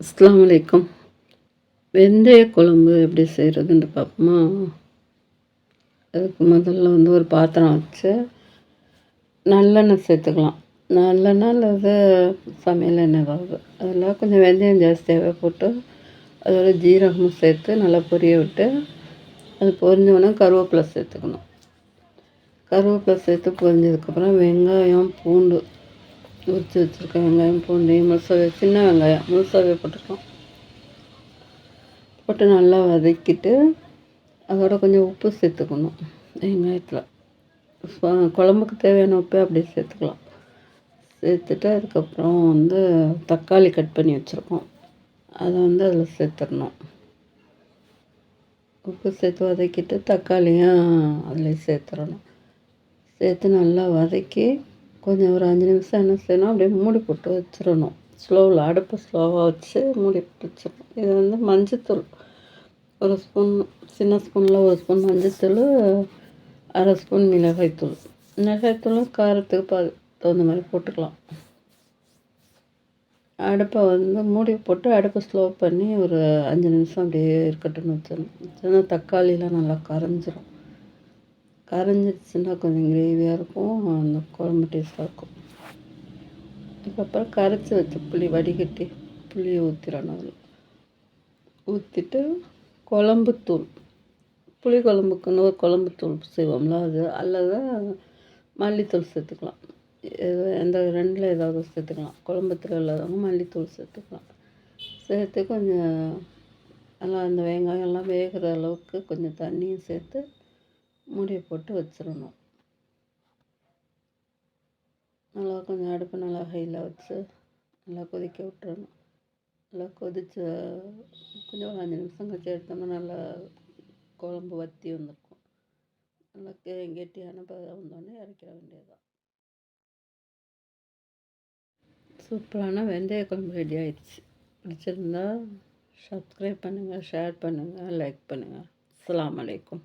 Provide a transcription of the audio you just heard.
அஸ்லாம் வலைக்கம் வெந்தய குழம்பு எப்படி செய்கிறதுன்னு பார்ப்போமா அதுக்கு முதல்ல வந்து ஒரு பாத்திரம் வச்சு நல்லெண்ணெய் சேர்த்துக்கலாம். நல்லெண்ணெய் அல்லது சமையல் எண்ணெய் ஏதாவது அதில் கொஞ்சம் வெந்தயம் ஜாஸ்தியாகவே போட்டு அதோட ஜீரகமும் சேர்த்து நல்லா பொரிய விட்டு அது பொரிஞ்சோடனே கருவேப்பிலை சேர்த்துக்கணும். கருவேப்பிலை சேர்த்து பொரிஞ்சதுக்கப்புறம் வெங்காயம் பூண்டு உரித்து வச்சுருக்க வெங்காயம் பூண்டு முழுசாவே சின்ன வெங்காயம் முழுசாவே போட்டிருக்கோம். போட்டு நல்லா வதக்கிட்டு அதோட கொஞ்சம் உப்பு சேர்த்துக்கணும். வெங்காயத்தில். குழம்புக்கு தேவையான உப்பே அப்படியே சேர்த்துக்கலாம். சேர்த்துட்டு அதுக்கப்புறம் வந்து தக்காளி கட் பண்ணி வச்சுருக்கோம். அதை வந்து அதில் சேர்த்துடணும். உப்பு சேர்த்து வதக்கிட்டு தக்காளியும் அதில் சேர்த்துடணும். சேர்த்து நல்லா வதக்கி கொஞ்சம் ஒரு அஞ்சு நிமிஷம் என்ன செய்யணும் அப்படியே மூடி போட்டு வச்சிடணும். ஸ்லோவில் அடுப்பு ஸ்லோவாக வச்சு மூடி போட்டு வச்சிடணும். இது வந்து மஞ்சத்தூள். ஒரு ஸ்பூன் சின்ன ஸ்பூனில் ஒரு ஸ்பூன் மஞ்சத்தூள் அரை ஸ்பூன் மிளகாய்த்தூள். மிளகாய்த்தூளும் காரத்துக்கு பா தகுந்த மாதிரி போட்டுக்கலாம். அடுப்பை வந்து மூடி போட்டு அடுப்பை ஸ்லோ பண்ணி ஒரு அஞ்சு நிமிஷம் அப்படியே இருக்கட்டும்னு வச்சிடணும். தக்காளிலாம் நல்லா கரைஞ்சிரும். கரைஞ்சிருச்சுன்னா கொஞ்சம் கிரேவியாக இருக்கும். அந்த குழம்பு டேஸ்ட்டாக இருக்கும். அதுக்கப்புறம் கரைச்சி வச்ச புளி வடிகட்டி புளியை ஊற்றிடணும் அதில். ஊற்றிட்டு குழம்புத்தூள் புளி குழம்புக்குன்னு ஒரு குழம்புத்தூள் செய்வோம்ல அது. அல்லது மல்லித்தூள் சேர்த்துக்கலாம். எந்த ரெண்டில் ஏதாவது சேர்த்துக்கலாம். குழம்புத்தூள் இல்லாதவங்க மல்லித்தூள் சேர்த்துக்கலாம். சேர்த்து கொஞ்சம் நல்லா அந்த வெங்காயம்லாம் வேகிற அளவுக்கு கொஞ்சம் தண்ணியும் சேர்த்து மூடியை போட்டு வச்சிடணும் நல்லா கொஞ்சம் அடுப்பு நல்லா ஹையில் வச்சு நல்லா கொதிக்க விட்டுறணும். நல்லா கொதிச்ச கொஞ்சம் ஒரு அஞ்சு நிமிஷம் கழிச்சு எடுத்தோம்னா நல்லா குழம்பு வற்றி வந்திருக்கும். நல்லா கெ கெட்டியான ப வந்தோடனே இறக்கிட வேண்டியதுதான். சூப்பரான வெந்தய குழம்பு ரெடி ஆயிடுச்சு. பிடிச்சிருந்தா சப்ஸ்கிரைப் பண்ணுங்கள் ஷேர் பண்ணுங்கள் லைக் பண்ணுங்கள் அஸ்லாம் வலைக்கம்